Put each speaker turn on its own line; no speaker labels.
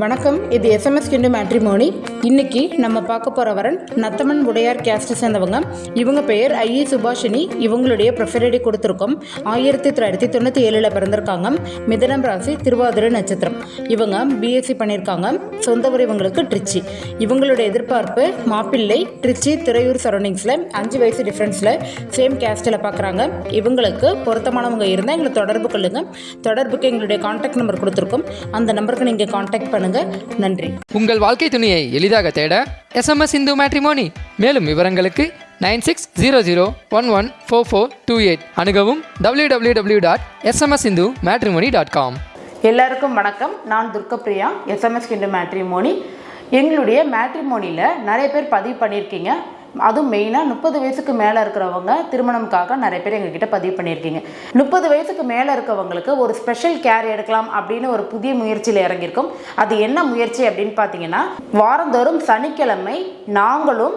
வணக்கம் இது எஸ்எம்எஸ் கிண்டு மேட்ரிமோனி இன்னைக்கு நம்ம பார்க்க போகிற வரன் நத்தமன் உடையார் கேஸ்ட் சேர்ந்தவங்க. இவங்க பெயர் ஐஇ சுபாஷினி. இவங்களுடைய ப்ரொஃபரடி கொடுத்துருக்கோம். ஆயிரத்தி தொள்ளாயிரத்தி தொண்ணூற்றி ஏழில் பிறந்திருக்காங்க. மிதனம் ராசி திருவாதிரை நட்சத்திரம். இவங்க பிஎஸ்சி பண்ணியிருக்காங்க. சொந்த ஊர் இவங்களுக்கு ட்ரிச்சி. இவங்களுடைய எதிர்பார்ப்பு மாப்பிள்ளை ட்ரிச்சி திரையூர் சரௌண்டிங்ஸில் அஞ்சு வயசு டிஃப்ரென்ஸில் சேம் கேஸ்ட்டில் பார்க்குறாங்க இவங்களுக்கு பொருத்தமானவங்க இருந்தால் எங்களை தொடர்பு கொள்ளுங்கள் தொடர்புக்கு எங்களுடைய கான்டாக்ட் நம்பர் கொடுத்துருக்கோம். அந்த நம்பருக்கு நீங்கள் கான்டாக்ட் பண்ணுங்கள் நன்றி.
உங்கள் வாழ்க்கை துணையை எளிதாக தேட எஸ்எம்எஸ் இந்து மேட்ரிமோனி மேலும் விவரங்களுக்கு nine six zero zero one one four four two eight. அணுகவும் W W W dot SMS Hindu matrimony dot com
எல்லாருக்கும் வணக்கம். நான் துர்கப்பிரியா எஸ்எம்எஸ் கிண்டு மேட்ரிமோனி எங்களுடைய மேட்ரிமோனியில் நிறைய பேர் பதிவு பண்ணியிருக்கீங்க. அதுவும் மெயினாக முப்பது வயசுக்கு மேலே இருக்கிறவங்க திருமணம்காக நிறைய பேர் எங்ககிட்ட பதிவு பண்ணியிருக்கீங்க. முப்பது வயசுக்கு மேலே இருக்கவங்களுக்கு ஒரு ஸ்பெஷல் கேர் எடுக்கலாம் அப்படின்னு ஒரு புதிய முயற்சியில் இறங்கியிருக்கோம். அது என்ன முயற்சி அப்படின்னு பார்த்தீங்கன்னா வாரந்தோறும் சனிக்கிழமை நாங்களும்